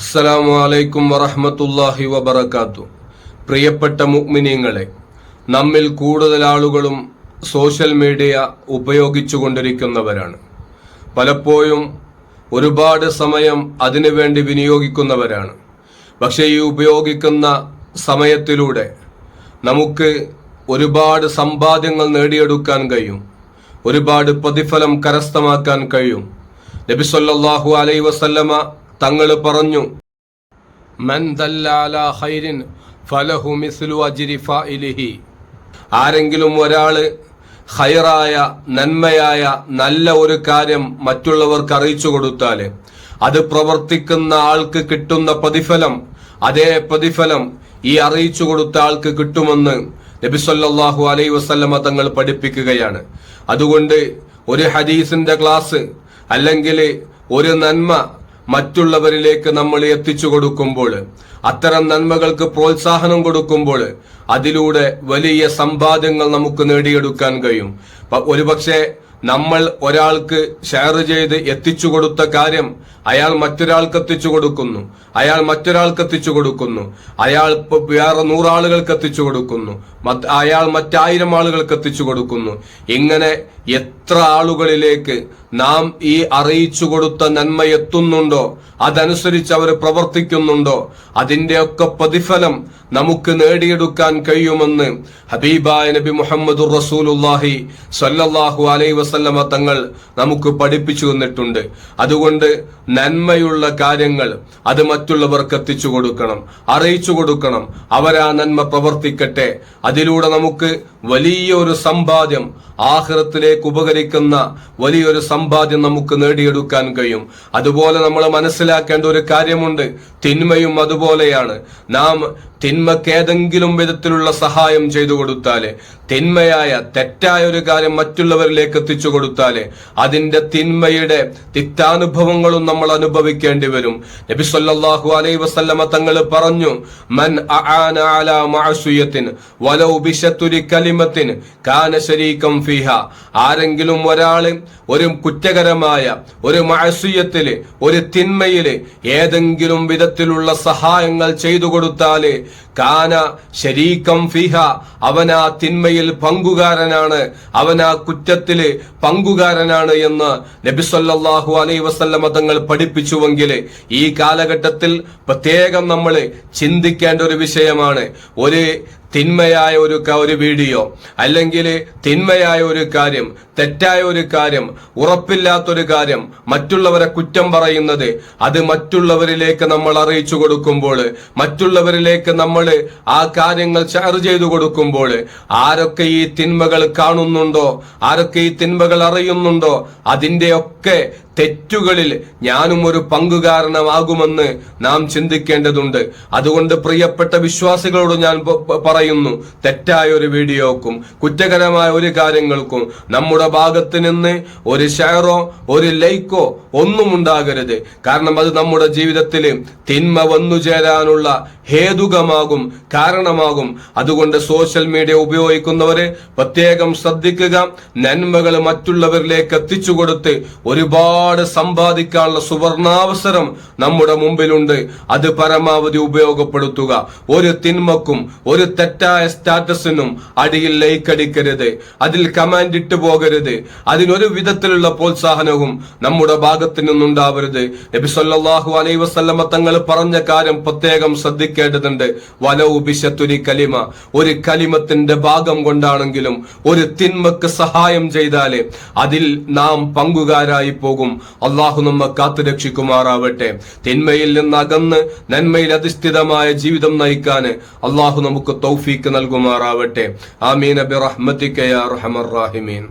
അസ്സലാമു അലൈക്കും വറഹ്മത്തുള്ളാഹി വബർക്കാത്തു പ്രിയപ്പെട്ട മുഅ്മിനീങ്ങളെ നമ്മിൽ കൂടുതൽ ആളുകളും സോഷ്യൽ മീഡിയ ഉപയോഗിച്ചുകൊണ്ടിരിക്കുന്നവരാണ്. പലപ്പോഴും ഒരുപാട് സമയം അതിനുവേണ്ടി വിനിയോഗിക്കുന്നവരാണ്. പക്ഷേ ഈ ഉപയോഗിക്കുന്ന സമയത്തിലൂടെ നമുക്ക് ഒരുപാട് സമ്പാദ്യങ്ങൾ നേടിയെടുക്കാൻ കഴിയും. ഒരുപാട് പ്രതിഫലം കരസ്ഥമാക്കാൻ കഴിയും. നബി അലൈ വസല്ലമ തങ്ങൾ പറഞ്ഞു അലാ ഫലഹു മിസ്ലു അജ്രി ഫാഇലിഹി. ആരെങ്കിലും ഒരാൾ ഹൈറായ നന്മയായ നല്ല ഒരു കാര്യം മറ്റുള്ളവർക്ക് അറിയിച്ചു കൊടുത്താൽ അത് പ്രവർത്തിക്കുന്ന ആൾക്ക് കിട്ടുന്ന പ്രതിഫലം അതേ പ്രതിഫലം ഈ അറിയിച്ചു കൊടുത്ത ആൾക്ക് കിട്ടുമെന്ന് നബി അലൈ വസല്ലമ തങ്ങൾ പഠിപ്പിക്കുകയാണ്. അതുകൊണ്ട് ഒരു ഹദീസിന്റെ ക്ലാസ് അല്ലെങ്കിൽ ഒരു നന്മ മറ്റുള്ളവരിലേക്ക് നമ്മൾ എത്തിച്ചു കൊടുക്കുമ്പോൾ അത്തരം നന്മകൾക്ക് പ്രോത്സാഹനം കൊടുക്കുമ്പോൾ അതിലൂടെ വലിയ സമ്പാദ്യങ്ങൾ നമുക്ക് നേടിയെടുക്കാൻ കഴിയും. ഒരുപക്ഷെ നമ്മൾ ഒരാൾക്ക് ഷെയർ ചെയ്ത് എത്തിച്ചു കൊടുത്ത കാര്യം അയാൾ മറ്റൊരാൾക്ക് എത്തിച്ചു കൊടുക്കുന്നു. അയാൾ മറ്റൊരാൾക്ക് എത്തിച്ചു കൊടുക്കുന്നു. അയാൾ വേറെ നൂറാളുകൾക്ക് എത്തിച്ചു കൊടുക്കുന്നു. അയാൾ മറ്റായിരം ആളുകൾക്ക് എത്തിച്ചു കൊടുക്കുന്നു. ഇങ്ങനെ എത്ര ആളുകളിലേക്ക് നാം ഈ അറിയിച്ചു കൊടുത്ത നന്മ എത്തുന്നുണ്ടോ? അതനുസരിച്ച് അവർ പ്രവർത്തിക്കുന്നുണ്ടോ? അതിന്റെയൊക്കെ പ്രതിഫലം നമുക്ക് നേടിയെടുക്കാൻ കഴിയുമെന്ന് ഹബീബായ നബി മുഹമ്മദ് റസൂലുല്ലാഹി സല്ലല്ലാഹു അലൈ വസല്ലമ തങ്ങൾ നമുക്ക് പഠിപ്പിച്ചു തന്നിട്ടുണ്ട്. അതുകൊണ്ട് നന്മയുള്ള കാര്യങ്ങൾ അത് മറ്റുള്ളവർക്ക് എത്തിച്ചു കൊടുക്കണം അറിയിച്ചു കൊടുക്കണം. അവരാ നന്മ പ്രവർത്തിക്കട്ടെ. അതിലൂടെ നമുക്ക് വലിയൊരു സമ്പാദ്യം ആഹ്റത്തിലേക്ക് ഉപകരിക്കുന്ന വലിയൊരു സമ്പാദ്യം നമുക്ക് നേടിയെടുക്കാൻ കഴിയും. അതുപോലെ നമ്മൾ മനസ്സിലാക്കേണ്ട ഒരു കാര്യമുണ്ട്. തിന്മയും അതുപോലെയാണ്. നാം തിന്മക്ക് ഏതെങ്കിലും വിധത്തിലുള്ള സഹായം ചെയ്തു കൊടുത്താൽ തിന്മയായ തെറ്റായ ഒരു കാര്യം മറ്റുള്ളവരിലേക്ക് എത്തിച്ചു കൊടുത്താൽ അതിന്റെ തിന്മയുടെ തിക്താനുഭവങ്ങളും നമ്മൾ അനുഭവിക്കേണ്ടി വരും. നബി സല്ലല്ലാഹു അലൈഹി വസല്ലമ തങ്ങൾ പറഞ്ഞു മൻ അആന അലാ മഅസിയത്തിൻ വലൗ ബിശത്തുരി കലിമത്തിൻ കാന ഫിഹ. ആരെങ്കിലും ഒരാൾ ഒരു കുറ്റകരമായ ഒരു മഴസുയത്തിൽ ഒരു തിന്മയിൽ ഏതെങ്കിലും വിധത്തിലുള്ള സഹായങ്ങൾ ചെയ്തു കൊടുത്താൽ കാന ശരീകം ഫിഹ അവൻ ആ തിന്മയിൽ പങ്കുകാരനാണ് അവൻ ആ കുറ്റത്തിൽ പങ്കുകാരനാണ് എന്ന് നബി സല്ലല്ലാഹു അലൈഹി വസല്ലമ തങ്ങൾ പഠിപ്പിച്ചുവെങ്കിൽ ഈ കാലഘട്ടത്തിൽ പ്രത്യേകം നമ്മൾ ചിന്തിക്കേണ്ട ഒരു വിഷയമാണ്. ഒരു തിന്മയായ ഒരു ഒരു വീഡിയോ അല്ലെങ്കിൽ തിന്മയായ ഒരു കാര്യം തെറ്റായ ഒരു കാര്യം ഉറപ്പില്ലാത്തൊരു കാര്യം മറ്റുള്ളവരെ കുറ്റം പറയുന്നത് അത് മറ്റുള്ളവരിലേക്ക് നമ്മൾ അറിയിച്ചു കൊടുക്കുമ്പോൾ മറ്റുള്ളവരിലേക്ക് നമ്മൾ ആ കാര്യങ്ങൾ ഷെയർ ചെയ്തു കൊടുക്കുമ്പോൾ ആരൊക്കെ ഈ തിന്മകൾ കാണുന്നുണ്ടോ ആരൊക്കെ ഈ തിന്മകൾ അറിയുന്നുണ്ടോ അതിന്റെയൊക്കെ തെറ്റുകളിൽ ഞാനും ഒരു പങ്കുകാരണമാകുമെന്ന് നാം ചിന്തിക്കേണ്ടതുണ്ട്. അതുകൊണ്ട് പ്രിയപ്പെട്ട വിശ്വാസികളോട് ഞാൻ പറയുന്നു തെറ്റായ ഒരു വീഡിയോക്കും കുറ്റകരമായ ഒരു കാര്യങ്ങൾക്കും നമ്മുടെ ഭാഗത്ത് നിന്ന് ഒരു ഷെയറോ ഒരു ലൈക്കോ ഒന്നും ഉണ്ടാകരുത്. കാരണം അത് നമ്മുടെ ജീവിതത്തിൽ തിന്മ വന്നു ചേരാനുള്ള ഹേതുകമാകും കാരണമാകും. അതുകൊണ്ട് സോഷ്യൽ മീഡിയ ഉപയോഗിക്കുന്നവരെ പ്രത്യേകം ശ്രദ്ധിക്കുക. നന്മകൾ മറ്റുള്ളവരിലേക്ക് എത്തിച്ചു കൊടുത്ത് ഒരുപാട് സമ്പാദിക്കാനുള്ള സുവർണാവസരം നമ്മുടെ മുമ്പിലുണ്ട്. അത് പരമാവധി ഉപയോഗപ്പെടുത്തുക. ഒരു തിന്മക്കും ഒരു തെറ്റായ സ്റ്റാറ്റസിനും അടിയിൽ ലൈക്ക് അടിക്കരുത്. അതിൽ കമാൻഡ് ഇട്ട് പോകരുത്. അതിനൊരു വിധത്തിലുള്ള പ്രോത്സാഹനവും നമ്മുടെ ഭാഗത്തു നിന്നുണ്ടാവരുത്. സല്ലല്ലാഹു അലൈഹി വസല്ലമ തങ്ങൾ പറഞ്ഞ കാര്യം പ്രത്യേകം ശ്രദ്ധിക്കേണ്ടതുണ്ട്. ബിശത്തുരി കലിമ. ഒരു കലിമത്തിന്റെ ഭാഗം കൊണ്ടാണെങ്കിലും ഒരു തിന്മക്ക് സഹായം ചെയ്താൽ അതിൽ നാം പങ്കുകാരായി പോകും. അള്ളാഹു നമ്മെ കാത്തുരക്ഷിക്കുമാറാവട്ടെ തിന്മയിൽ നിന്ന് അകന്ന് നന്മയിൽ അധിഷ്ഠിതമായ ജീവിതം നയിക്കാൻ അള്ളാഹു നമുക്ക് തൗഫീക്ക് നൽകുമാറാവട്ടെ. ആമീൻ. ബിറഹ്മതിക യാ റഹമർ റാഹിമീൻ.